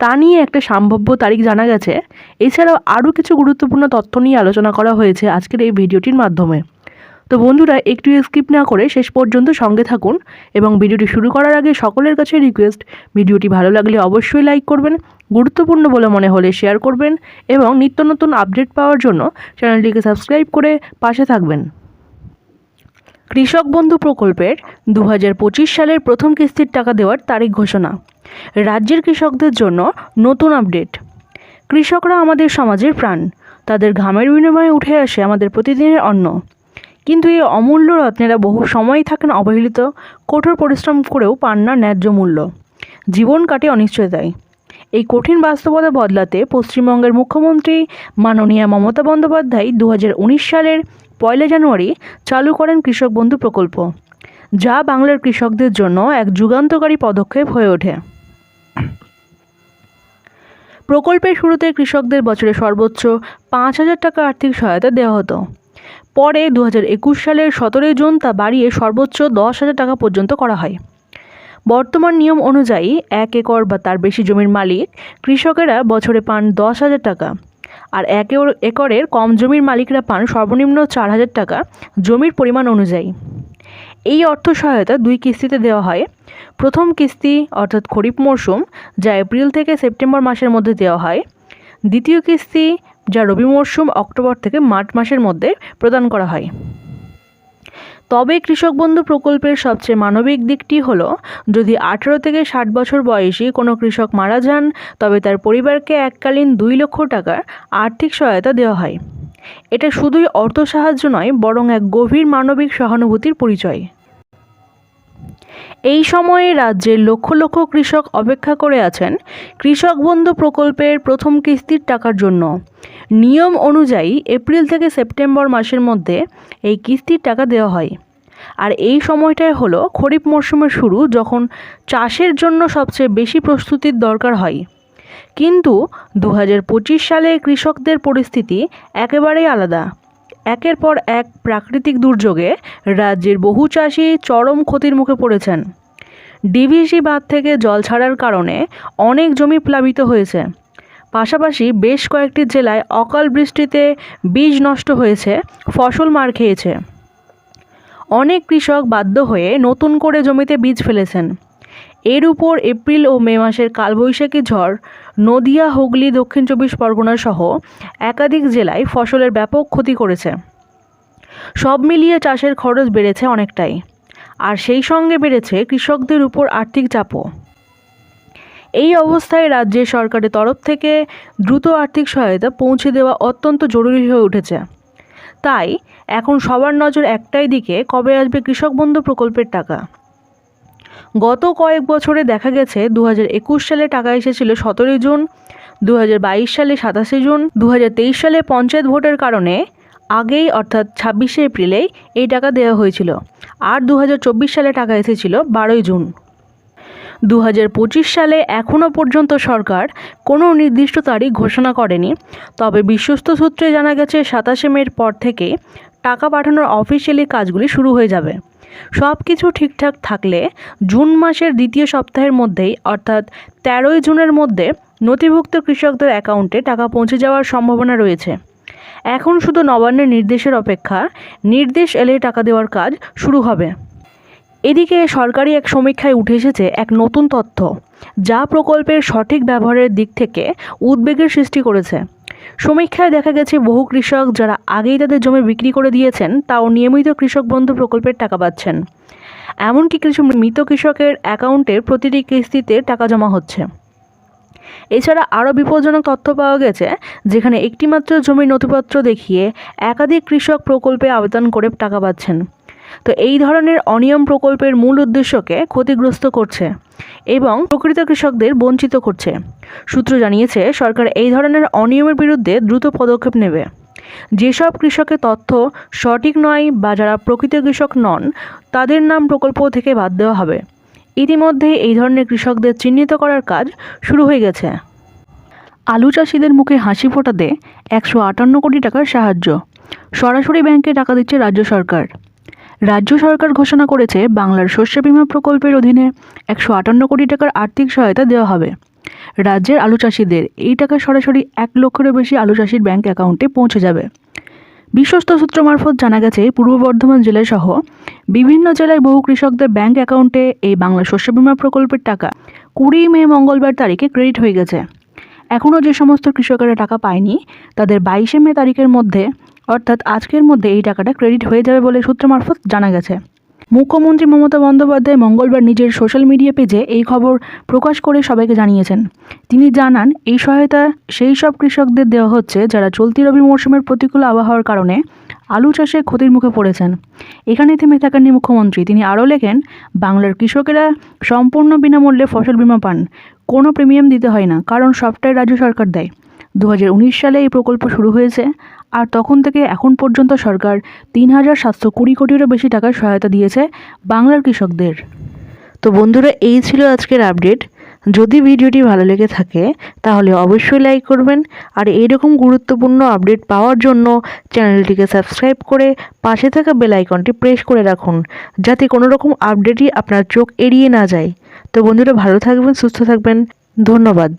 তা নিয়ে একটা সম্ভাব্য তারিখ জানা গেছে। এছাড়াও আরও কিছু গুরুত্বপূর্ণ তথ্য নিয়ে আলোচনা করা হয়েছে আজকের এই ভিডিওটির মাধ্যমে। তো বন্ধুরা, একটু স্কিপ না করে শেষ পর্যন্ত সঙ্গে থাকুন এবং ভিডিওটি শুরু করার আগে সকলের কাছে রিকোয়েস্ট ভিডিওটি ভালো লাগলে অবশ্যই লাইক করবেন, গুরুত্বপূর্ণ বলে মনে হলে শেয়ার করবেন এবং নিত্য নতুন আপডেট পাওয়ার জন্য চ্যানেলটিকে সাবস্ক্রাইব করে পাশে থাকবেন। কৃষক বন্ধু প্রকল্পের দু হাজার পঁচিশ সালের প্রথম কিস্তির টাকা দেওয়ার তারিখ ঘোষণা। রাজ্যের কৃষকদের জন্য নতুন আপডেট। কৃষকরা আমাদের সমাজের প্রাণ। তাদের ঘামের বিনিময়ে উঠে আসে আমাদের প্রতিদিনের অন্ন। কিন্তু এই অমূল্য রত্নেরা বহু সময় থাকেন অবহেলিত, কঠোর পরিশ্রম করেও পান না ন্যায্য মূল্য। জীবন কাটে অনিশ্চয়তায়। এই কঠিন বাস্তবতা বদলাতে পশ্চিমবঙ্গের মুখ্যমন্ত্রী মাননীয়া মমতা বন্দ্যোপাধ্যায় দু উনিশ সালের পয়লা জানুয়ারি চালু করেন কৃষক বন্ধু প্রকল্প, যা বাংলার কৃষকদের জন্য এক যুগান্তকারী পদক্ষেপ হয়ে ওঠে। প্রকল্পের শুরুতে কৃষকদের বছরে সর্বোচ্চ পাঁচ হাজার টাকা আর্থিক সহায়তা দেওয়া হতো। পরে দু সালের সতেরোই জুন তা বাড়িয়ে সর্বোচ্চ দশ হাজার টাকা পর্যন্ত করা হয়। বর্তমান নিয়ম অনুযায়ী এক একর বা তার বেশি জমির মালিক কৃষকেরা বছরে পান দশ হাজার টাকা, আর এক একরের কম জমির মালিকরা পান সর্বনিম্ন চার হাজার টাকা জমির পরিমাণ অনুযায়ী। এই অর্থ সহায়তা দুই কিস্তিতে দেওয়া হয়। প্রথম কিস্তি অর্থাৎ খরিফ মরশুম যা এপ্রিল থেকে সেপ্টেম্বর মাসের মধ্যে দেওয়া হয়। দ্বিতীয় কিস্তি, যা রবি মরশুম অক্টোবর থেকে মার্চ মাসের মধ্যে প্রদান করা হয়। তবে কৃষক বন্ধু প্রকল্পের সবচেয়ে মানবিক দিকটি হলো, যদি আঠেরো থেকে ষাট বছর বয়সী কোনো কৃষক মারা যান, তবে তার পরিবারকে এককালীন দুই লক্ষ টাকার আর্থিক সহায়তা দেওয়া হয়। এটা শুধুই অর্থ সাহায্য নয়, বরং এক গভীর মানবিক সহানুভূতির পরিচয়। এই সময়ে রাজ্যের লক্ষ লক্ষ কৃষক অপেক্ষা করে আছেন কৃষক বন্ধু প্রকল্পের প্রথম কিস্তির টাকার জন্য। নিয়ম অনুযায়ী এপ্রিল থেকে সেপ্টেম্বর মাসের মধ্যে এই কিস্তির টাকা দেওয়া হয়। আর এই সময়টাই হলো খরিফ মরশুমের শুরু, যখন চাষের জন্য সবচেয়ে বেশি প্রস্তুতির দরকার হয়। কিন্তু দু হাজার পঁচিশ সালে কৃষকদের পরিস্থিতি একেবারেই আলাদা। একের পর এক প্রাকৃতিক দুর্যোগে রাজ্যের বহু চাষি চরম ক্ষতির মুখে পড়েছেন। ডিভিসি বাঁধ থেকে জল ছাড়ার কারণে অনেক জমি প্লাবিত হয়েছে। পাশাপাশি বেশ কয়েকটি জেলায় অকাল বৃষ্টিতে বীজ নষ্ট হয়েছে, ফসল মার খেয়েছে। অনেক কৃষক বাধ্য হয়ে নতুন করে জমিতে বীজ ফেলেছেন। এর উপর এপ্রিল ও মে মাসের কালবৈশাখী ঝড়, নদিয়া, হুগলি, দক্ষিণ চব্বিশ পরগনা সহ একাধিক জেলায় ফসলের ব্যাপক ক্ষতি করেছে। সব মিলিয়ে চাষের খরচ বেড়েছে অনেকটাই। আর সেই সঙ্গে বেড়েছে কৃষকদের উপর আর্থিক চাপও। এই অবস্থায় রাজ্যের সরকারের তরফ থেকে দ্রুত আর্থিক সহায়তা পৌঁছে দেওয়া অত্যন্ত জরুরি হয়ে উঠেছে। তাই এখন সবার নজর একটাই দিকে, কবে আসবে কৃষক বন্ধু প্রকল্পের টাকা? গত কয়েক বছরে দেখা গেছে দু সালে টাকা এসেছিল সতেরোই জুন দু হাজার বাইশ সালে সাতাশে জুন দু হাজার তেইশ সালে পঞ্চায়েত ভোটের কারণে আগেই অর্থাৎ ছাব্বিশে এপ্রিলেই এই টাকা দেওয়া হয়েছিল। আর দু হাজার চব্বিশ সালে টাকা এসেছিল বারোই জুন। দু হাজার পঁচিশ সালে এখনও পর্যন্ত সরকার কোনো নির্দিষ্ট তারিখ ঘোষণা করেনি, তবে বিশ্বস্ত সূত্রে জানা গেছে সাতাশে মের পর থেকে টাকা পাঠানোর অফিসিয়ালি কাজগুলি শুরু হয়ে যাবে। সব কিছু ঠিকঠাক থাকলে জুন মাসের দ্বিতীয় সপ্তাহের মধ্যেই, অর্থাৎ তেরোই জুনের মধ্যে নথিভুক্ত কৃষকদের অ্যাকাউন্টে টাকা পৌঁছে যাওয়ার সম্ভাবনা রয়েছে। এখন শুধু নবান্নের নির্দেশের অপেক্ষা, নির্দেশ এলে টাকা দেওয়ার কাজ শুরু হবে। এদিকে সরকারি এক সমীক্ষায় উঠে এসেছে এক নতুন তথ্য, যা প্রকল্পের সঠিক ব্যবহারের দিক থেকে উদ্বেগের সৃষ্টি করেছে। সমীক্ষায় দেখা গেছে বহু কৃষক যারা আগেই তাদের জমি বিক্রি করে দিয়েছেন, তাও নিয়মিত কৃষক বন্ধু প্রকল্পের টাকা পাচ্ছেন। এমনকি কিছু মৃত কৃষকের অ্যাকাউন্টে প্রতিটি কিস্তিতে টাকা জমা হচ্ছে। এছাড়া আরও বিপজ্জনক তথ্য পাওয়া গেছে, যেখানে একটিমাত্র জমির নথিপত্র দেখিয়ে একাধিক কৃষক প্রকল্পে আবেদন করে টাকা পাচ্ছেন। তো এই ধরনের অনিয়ম প্রকল্পের মূল উদ্দেশ্যকে ক্ষতিগ্রস্ত করছে এবং প্রকৃত কৃষকদের বঞ্চিত করছে। সূত্র জানিয়েছে, সরকার এই ধরনের অনিয়মের বিরুদ্ধে দ্রুত পদক্ষেপ নেবে। যেসব কৃষকের তথ্য সঠিক নয় বা যারা প্রকৃত কৃষক নন, তাদের নাম প্রকল্প থেকে বাদ দেওয়া হবে। ইতিমধ্যে এই ধরনের কৃষকদের চিহ্নিত করার কাজ শুরু হয়ে গেছে। আলু চাষিদের মুখে হাসি ফোটাতে একশো আটান্ন কোটি টাকার সাহায্য। সরাসরি ব্যাংকে টাকা দিচ্ছে রাজ্য সরকার। রাজ্য সরকার ঘোষণা করেছে বাংলার শস্য বিমা প্রকল্পের অধীনে একশো আটান্ন কোটি টাকার আর্থিক সহায়তা দেওয়া হবে। রাজ্যের আলু চাষিদের এই টাকা সরাসরি এক লক্ষেরও বেশি আলু চাষির ব্যাংক অ্যাকাউন্টে পৌঁছে যাবে। বিশ্বস্ত সূত্র মারফত জানা গেছে, পূর্ব বর্ধমান জেলা সহ বিভিন্ন জেলায় বহু কৃষকদের ব্যাংক অ্যাকাউন্টে এই বাংলা শস্য বিমা প্রকল্পের টাকা কুড়ি মে মঙ্গলবার তারিখে ক্রেডিট হয়ে গেছে। এখনও যে সমস্ত কৃষকেরা টাকা পায়নি, তাদের বাইশে মে তারিখের মধ্যে অর্থাৎ আজকের মধ্যে এই টাকাটা ক্রেডিট হয়ে যাবে বলে সূত্র মারফত জানা গেছে। মুখ্যমন্ত্রী মমতা বন্দ্যোপাধ্যায় মঙ্গলবার নিজের সোশ্যাল মিডিয়া পেজে এই খবর প্রকাশ করে সবাইকে জানিয়েছেন। তিনি জানান, এই সহায়তা, সেই সব কৃষকদের দেওয়া হচ্ছে যারা চলতি রবি মরশুমের প্রতিকূল আবহাওয়ার কারণে আলু চাষে ক্ষতির মুখে পড়েছেন। এখানে থেমে থাকেননি মুখ্যমন্ত্রী। তিনি আরও লেখেন, বাংলার কৃষকেরা সম্পূর্ণ বিনামূল্যে ফসল বীমা পান, কোনো প্রিমিয়াম দিতে হয় না, কারণ সবটাই রাজ্য সরকার দেয়। দু হাজার উনিশ সালে এই প্রকল্প শুরু হয়েছে আর তখন থেকে এখন পর্যন্ত সরকার তিন হাজার সাতশো কুড়ি কোটিরও বেশি টাকার সহায়তা দিয়েছে বাংলার কৃষকদের। তো বন্ধুরা, এই ছিল আজকের আপডেট। যদি ভিডিওটি ভালো লেগে থাকে, তাহলে অবশ্যই লাইক করবেন আর এইরকম গুরুত্বপূর্ণ আপডেট পাওয়ার জন্য চ্যানেলটিকে সাবস্ক্রাইব করে পাশে থাকা বেল আইকনটি প্রেস করে রাখুন, যাতে কোনো রকম আপডেটই আপনার চোখ এড়িয়ে না যায়। তো বন্ধুরা, ভালো থাকবেন, সুস্থ থাকবেন। ধন্যবাদ।